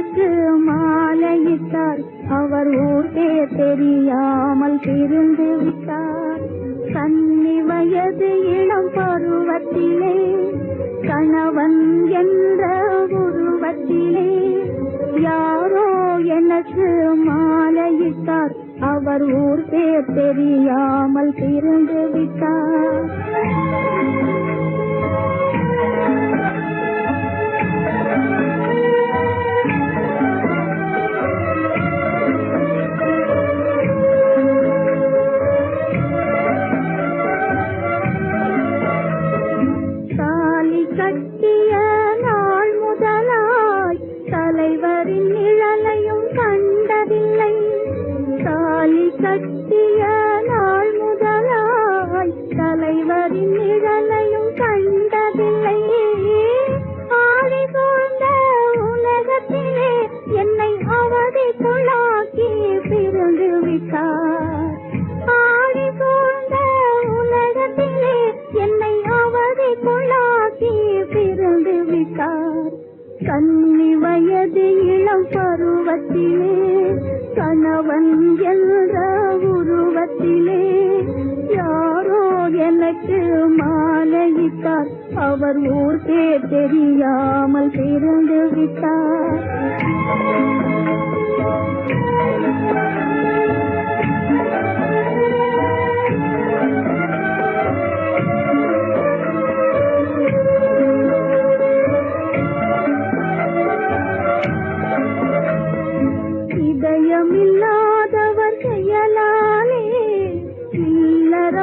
எனக்கு மாலையிட்டார். அவர் ஊரே தெரியாமல் திருந்து விட்டார். கன்னி வயது இளம் பருவத்திலே கணவன் என்ற உருவத்திலே யாரோ எனக்கு மாலையிட்டார். அவர் ஊர் பேர் தெரியாமல் பிரிந்து தலைவரின் நிழலையும் கண்டதில்லை. காலி கட்டிய உருவத்திலே கணவன் என்ற உருவத்திலே யாரோ எனக்கு மாலையிட்டார். அவர் ஊர் பேர் தெரியாமல் பிறந்து விட்டார்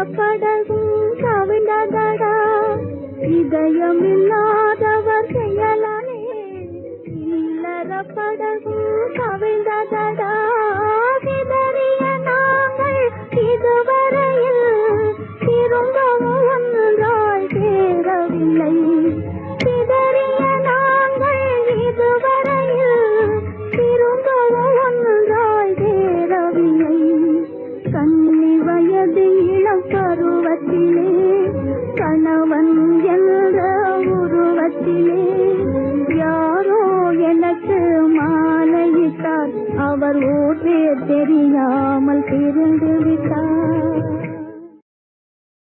படகும் கவிழ்ந்ததடா இதயமில்லாதவர் வயது இளம் பருவத்திலே கணவன் என்ற உருவத்திலே யாரோ எனக்கு மாலையிட்டார் அவர் ஊரே தெரியாமல் திருந்து